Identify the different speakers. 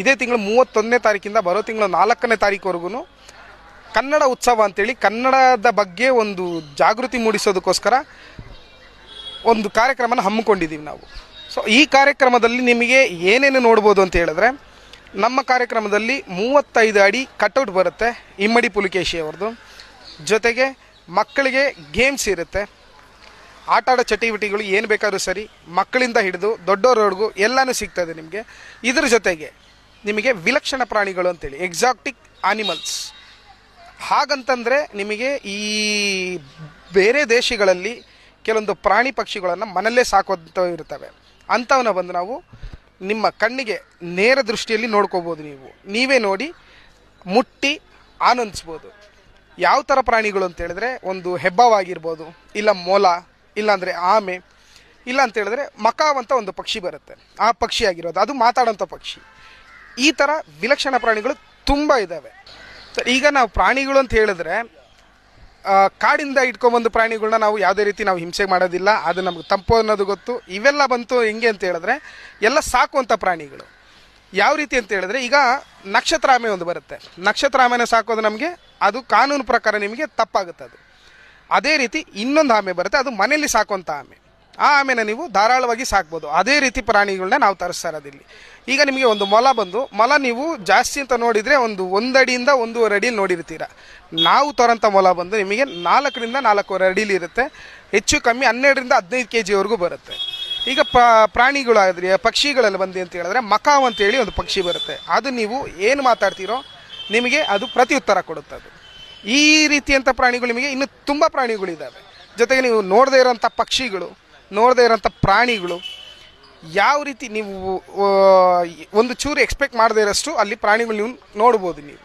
Speaker 1: ಇದೇ ತಿಂಗಳು ಮೂವತ್ತೊಂದನೇ ತಾರೀಕಿಂದ ಬರೋ ತಿಂಗಳು ನಾಲ್ಕನೇ ತಾರೀಕುವರೆಗೂ ಕನ್ನಡ ಉತ್ಸವ ಅಂತೇಳಿ ಕನ್ನಡದ ಬಗ್ಗೆ ಒಂದು ಜಾಗೃತಿ ಮೂಡಿಸೋದಕ್ಕೋಸ್ಕರ ಒಂದು ಕಾರ್ಯಕ್ರಮನ ಹಮ್ಮಿಕೊಂಡಿದ್ದೀವಿ ನಾವು. ಸೊ ಈ ಕಾರ್ಯಕ್ರಮದಲ್ಲಿ ನಿಮಗೆ ಏನೇನು ನೋಡ್ಬೋದು ಅಂತ ಹೇಳಿದ್ರೆ, ನಮ್ಮ ಕಾರ್ಯಕ್ರಮದಲ್ಲಿ ಮೂವತ್ತೈದು ಅಡಿ ಕಟೌಟ್ ಬರುತ್ತೆ ಇಮ್ಮಡಿ ಪುಲಿಕೇಶಿ ಅವ್ರದ್ದು. ಜೊತೆಗೆ ಮಕ್ಕಳಿಗೆ ಗೇಮ್ಸ್ ಇರುತ್ತೆ. ಆಟ ಆಡೋ ಚಟುವಟಿಕೆಗಳು ಏನು ಬೇಕಾದರೂ ಸರಿ, ಮಕ್ಕಳಿಂದ ಹಿಡಿದು ದೊಡ್ಡವರವರೆಗೂ ಎಲ್ಲನೂ ಸಿಗ್ತದೆ ನಿಮಗೆ. ಇದ್ರ ಜೊತೆಗೆ ನಿಮಗೆ ವಿಲಕ್ಷಣ ಪ್ರಾಣಿಗಳು ಅಂತೇಳಿ ಎಕ್ಸಾಕ್ಟಿಕ್ ಆನಿಮಲ್ಸ್ ಹಾಗಂತಂದರೆ ನಿಮಗೆ ಈ ಬೇರೆ ದೇಶಗಳಲ್ಲಿ ಕೆಲವೊಂದು ಪ್ರಾಣಿ ಪಕ್ಷಿಗಳನ್ನು ಮನಲ್ಲೇ ಸಾಕೋಂಥ ಇರ್ತವೆ ಅಂಥವನ್ನ ಬಂದು ನಾವು ನಿಮ್ಮ ಕಣ್ಣಿಗೆ ನೇರ ದೃಷ್ಟಿಯಲ್ಲಿ ನೋಡ್ಕೋಬೋದು ನೀವು. ನೀವೇ ನೋಡಿ ಮುಟ್ಟಿ ಆನಂದಿಸ್ಬೋದು. ಯಾವ ಥರ ಪ್ರಾಣಿಗಳು ಅಂತ ಹೇಳಿದ್ರೆ, ಒಂದು ಹೆಬ್ಬವಾಗಿರ್ಬೋದು, ಇಲ್ಲ ಮೊಲ ಇಲ್ಲಾಂದರೆ ಆಮೆ, ಇಲ್ಲ ಅಂತ ಹೇಳಿದ್ರೆ ಮಕಾವ್ ಅಂತ ಒಂದು ಪಕ್ಷಿ ಬರುತ್ತೆ. ಆ ಪಕ್ಷಿ ಆಗಿರೋದು. ಅದು ಮಾತಾಡೋಂಥ ಪಕ್ಷಿ. ಈ ಥರ ವಿಲಕ್ಷಣ ಪ್ರಾಣಿಗಳು ತುಂಬ ಇದ್ದಾವೆ ಈಗ ನಾವು ಪ್ರಾಣಿಗಳು ಅಂತ ಹೇಳಿದ್ರೆ ಕಾಡಿಂದ ಇಟ್ಕೊಂಬಂದು ಪ್ರಾಣಿಗಳನ್ನ ನಾವು ಯಾವುದೇ ರೀತಿ ನಾವು ಹಿಂಸೆ ಮಾಡೋದಿಲ್ಲ, ಅದು ನಮ್ಗೆ ತಂಪು ಅನ್ನೋದು ಗೊತ್ತು. ಇವೆಲ್ಲ ಬಂತು ಹೆಂಗೆ ಅಂತ ಹೇಳಿದ್ರೆ, ಎಲ್ಲ ಸಾಕುವಂಥ ಪ್ರಾಣಿಗಳು. ಯಾವ ರೀತಿ ಅಂತ ಹೇಳಿದ್ರೆ, ಈಗ ನಕ್ಷತ್ರ ಆಮೆ ಒಂದು ಬರುತ್ತೆ. ನಕ್ಷತ್ರ ಆಮೆನ ಸಾಕೋದು ನಮಗೆ, ಅದು ಕಾನೂನು ಪ್ರಕಾರ ನಿಮಗೆ ತಪ್ಪಾಗುತ್ತೆ ಅದು. ಅದೇ ರೀತಿ ಇನ್ನೊಂದು ಆಮೆ ಬರುತ್ತೆ, ಅದು ಮನೆಯಲ್ಲಿ ಸಾಕುವಂಥ ಆಮೆ. ಆ ಆಮೆನ ನೀವು ಧಾರಾಳವಾಗಿ ಸಾಕ್ಬೋದು. ಅದೇ ರೀತಿ ಪ್ರಾಣಿಗಳನ್ನ ನಾವು ತರಿಸ್ತಾ ಇರೋದಿಲ್ಲಿ ಈಗ ನಿಮಗೆ ಒಂದು ಮೊಲ ಬಂದು, ಮೊಲ ನೀವು ಜಾಸ್ತಿ ಅಂತ ನೋಡಿದರೆ ಒಂದು ಒಂದಡಿಯಿಂದ ಒಂದೂವರೆ ಅಡಿಯಲ್ಲಿ ನೋಡಿರ್ತೀರ. ನಾವು ತರೋಂಥ ಮೊಲ ಬಂದು ನಿಮಗೆ ನಾಲ್ಕರಿಂದ ನಾಲ್ಕೂವರೆ ಅಡಿಲಿ ಇರುತ್ತೆ. ಹೆಚ್ಚು ಕಮ್ಮಿ ಹನ್ನೆರಡರಿಂದ ಹದಿನೈದು ಕೆ ಜಿವರೆಗೂ ಬರುತ್ತೆ. ಈಗ ಪ, ಪ್ರಾಣಿಗಳಾದ್ರೆ, ಪಕ್ಷಿಗಳಲ್ಲಿ ಬಂದು ಅಂತ ಹೇಳಿದ್ರೆ ಮಕಾವ್ ಅಂತೇಳಿ ಒಂದು ಪಕ್ಷಿ ಬರುತ್ತೆ. ಅದು ನೀವು ಏನು ಮಾತಾಡ್ತೀರೋ ನಿಮಗೆ ಅದು ಪ್ರತಿಯುತ್ತರ ಕೊಡುತ್ತೆ ಅದು ಈ ರೀತಿಯಂಥ ಪ್ರಾಣಿಗಳು ನಿಮಗೆ ಇನ್ನು ತುಂಬ ಪ್ರಾಣಿಗಳಿದ್ದಾವೆ. ಜೊತೆಗೆ ನೀವು ನೋಡದೇ ಇರೋಂಥ ಪಕ್ಷಿಗಳು ನೋಡದೇ ಇರೋಂಥ ಪ್ರಾಣಿಗಳು ಯಾವ ರೀತಿ ನೀವು ಒಂದು ಚೂರು ಎಕ್ಸ್ಪೆಕ್ಟ್ ಮಾಡದೇ ಇರೋಷ್ಟು ಅಲ್ಲಿ ಪ್ರಾಣಿಗಳು ನೀವು ನೋಡ್ಬೋದು ನೀವು.